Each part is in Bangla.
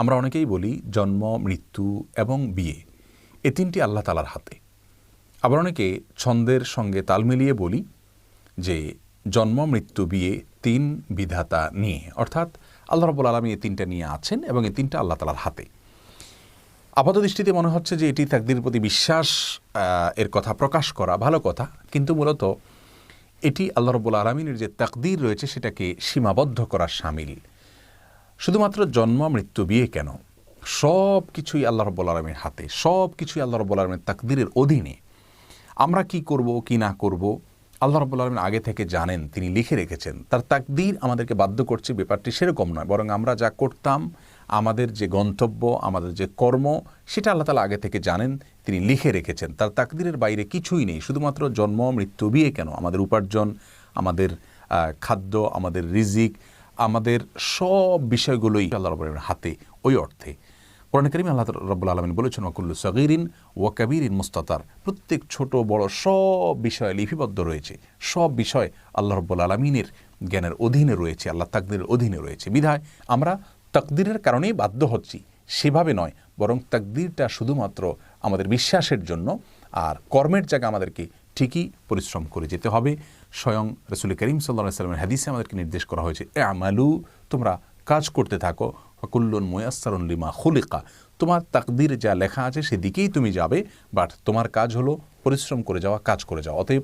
আমরা অনেকেই বলি জন্ম, মৃত্যু এবং বিয়ে। এ তিনটি আল্লাহ তালার হাতে। আবার অনেকে ছন্দের সঙ্গে তাল মিলিয়ে বলি যে জন্ম, মৃত্যু, বিয়ে তিন বিধাতা নিয়ে। অর্থাৎ আল্লাহ রব্বুল আলমী এই তিনটা নিয়ে আছেন এবং এই তিনটা আল্লাহ তালার হাতে। আপাত দৃষ্টিতে মনে হচ্ছে যে এটি তাকদির প্রতি বিশ্বাস এর কথা প্রকাশ করা ভালো কথা। কিন্তু মূলত এটি আল্লাহ রব্বুল আলমিনের যে তাকদির রয়েছে সেটাকে সীমাবদ্ধ করার সামিল। শুধুমাত্র জন্ম, মৃত্যু, বিয়ে কেন? সব কিছুই আল্লাহ রব্বুল আলমীর হাতে, সব কিছুই আল্লাহ রব্বুল আলমীর তাকদিরের অধীনে। আমরা কি করব, কি না করব, আল্লাহ রব্বুল আলমিন আগে থেকে জানেন, তিনি লিখে রেখেছেন। তার তাকদির আমাদেরকে বাধ্য করছে, ব্যাপারটি সেরকম নয়, বরং আমরা যা করতাম, আমাদের যে গন্তব্য, আমাদের যে কর্ম, সেটা আল্লাহ তালা আগে থেকে জানেন, তিনি লিখে রেখেছেন। তার তাকদিরের বাইরে কিছুই নেই, শুধুমাত্র জন্ম, মৃত্যু, বিয়ে কেন? আমাদের উপার্জন, আমাদের খাদ্য, আমাদের রিজিক আমাদের সব বিষয়গুলোই আল্লাহ রব্বুল হাতে, ওই অর্থে। কোরআন করিম আল্লাহ রব্বুল আলমিন বলেছেন, ওয়াকুল্লু সগিরিন ওয়া কাবিরিন মুস্তাতার। প্রত্যেক ছোট, বড় সব বিষয়ে লিপিবদ্ধ রয়েছে। সব বিষয় আল্লাহ রব্বুল আলমিনের জ্ঞানের অধীনে রয়েছে, আল্লাহ তাকদিরের অধীনে রয়েছে। বিধায় আমরা তাকদিরের কারণেই বাধ্য হচ্ছি। সেভাবে নয়, বরং তাকদিরটা শুধুমাত্র আমাদের বিশ্বাসের জন্য আর কর্মের জায়গা আমাদেরকে ঠিকই পরিশ্রম করে যেতে হবে। স্বয়ং রসুল করিম সাল্লাহ সাল্লামের হাদিসে আমাদেরকে নির্দেশ করা হয়েছে এ আমালু তোমরা কাজ করতে থাকো, ফাকুল্লুন ময়াস্তারুন লিমা খুলিকা। তোমার তাকদির যা লেখা আছে সেদিকেই তুমি যাবে, বাট তোমার কাজ হলো পরিশ্রম করে যাওয়া, কাজ করে যাওয়া। অতএব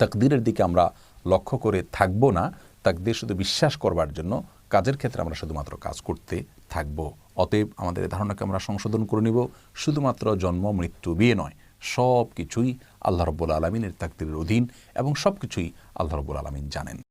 তাকদিরের দিকে আমরা লক্ষ্য করে থাকব না। তাকদির শুধু বিশ্বাস করবার জন্য কাজের ক্ষেত্রে আমরা শুধুমাত্র কাজ করতে থাকব। অতএব আমাদের ধারণাকে আমরা সংশোধন করে নিব। শুধুমাত্র জন্ম, মৃত্যু, বিয়ে নয়। সব কিছুই আল্লাহ রব্বুল আলমিনের তাকদিরের অধীন এবং সব কিছুই আল্লাহ রব্বুল আলমিন জানেন।